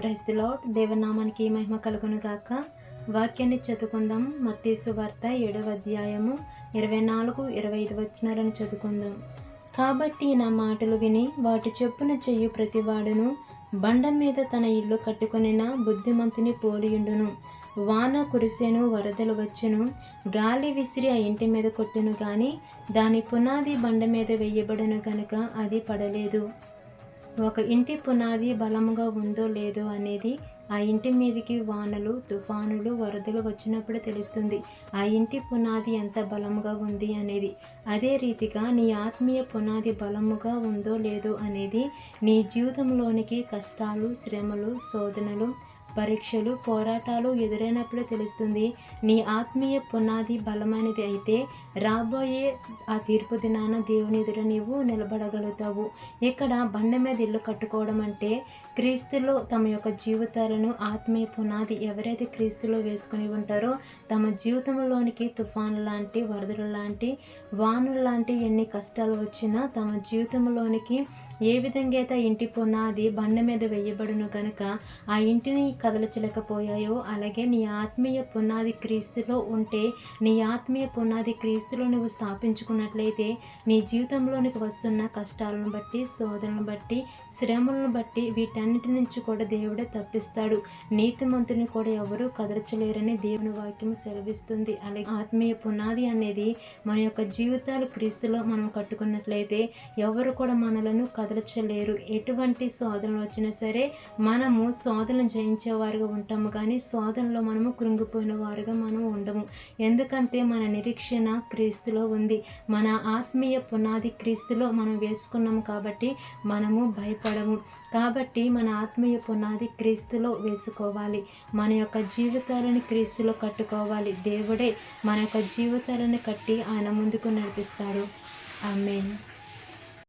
ప్రైస్లో దేవనామానికి మహిమ కలుగును గాక. వాక్యాన్ని చదువుకుందాం. మత్తేసు వార్త ఏడవ అధ్యాయము ఇరవై నాలుగు ఇరవై ఐదు వచ్చినారని చదువుకుందాం. కాబట్టి నా మాటలు విని వాటి చెప్పున చెయ్యు ప్రతివాడును. బండ మీద తన ఇల్లు కట్టుకొనిన బుద్ధిమంతుని పోలియుండును. వాన కురిసెను వరదలు వచ్చెను. గాలి విసిరి ఆ ఇంటి మీద కొట్టును కానీ దాని పునాది బండ మీద వేయబడను కనుక అది పడలేదు. ఒక ఇంటి పునాది బలముగా ఉందో లేదో అనేది ఆ ఇంటి మీదకి వానలు తుఫానులు వరదలు వచ్చినప్పుడు తెలుస్తుంది. ఆ ఇంటి పునాది ఎంత బలముగా ఉంది అనేది. అదే రీతిగా నీ ఆత్మీయ పునాది బలముగా ఉందో లేదో అనేది నీ జీవితంలోనికి కష్టాలు శ్రమలు శోధనలు పరీక్షలు పోరాటాలు ఎదురైనప్పుడు తెలుస్తుంది. నీ ఆత్మీయ పునాది బలమైనది అయితే రాబోయే ఆ తీర్పు దినాన దేవుని ఎదుట నీవు నిలబడగలుగుతావు. ఇక్కడ బండ మీద ఇల్లు కట్టుకోవడం అంటే క్రీస్తులో తమ యొక్క జీవితాలను ఆత్మీయ పునాది ఎవరైతే క్రీస్తులో వేసుకుని ఉంటారో తమ జీవితంలోనికి తుఫాను లాంటి వరదలు లాంటి వానులు లాంటి ఎన్ని కష్టాలు వచ్చినా తమ జీవితంలోనికి ఏ విధంగా అయితే ఇంటి పునాది బండ మీద వేయబడును కనుక ఆ ఇంటిని కదలచలేకపోయాయో అలాగే నీ ఆత్మీయ పునాది క్రీస్తులో ఉంటే నీ ఆత్మీయ పునాది క్రీస్తులో నువ్వు స్థాపించుకున్నట్లయితే నీ జీవితంలోనికి వస్తున్న కష్టాలను బట్టి శోధనలను బట్టి శ్రమలను బట్టి వీటన్నిటి నుంచి కూడా దేవుడే తప్పిస్తాడు. నీతిమంతుని కూడా ఎవరు కదలచలేరని దేవుని వాక్యం సెలవిస్తుంది. అలాగే ఆత్మీయ పునాది అనేది మన యొక్క జీవితాలు క్రీస్తులో మనం కట్టుకున్నట్లయితే ఎవరు కూడా మనలను కదలచలేరు. ఎటువంటి శోధనలు వచ్చినా సరే మనము శోధనలు జయించే వారుగా ఉంటాము కానీ శోధనలో మనము కృంగిపోయిన వారుగా మనం ఉండము. ఎందుకంటే మన నిరీక్షణ క్రీస్తులో ఉంది. మన ఆత్మీయ పునాది క్రీస్తులో మనం వేసుకున్నాము కాబట్టి మనము భయపడము. కాబట్టి మన ఆత్మీయ పునాది క్రీస్తులో వేసుకోవాలి. మన యొక్క జీవితాలను క్రీస్తులో కట్టుకోవాలి. దేవుడే మన యొక్క జీవితాలను కట్టి ఆయన ముందుకు నడిపిస్తాడు. ఆమెన్.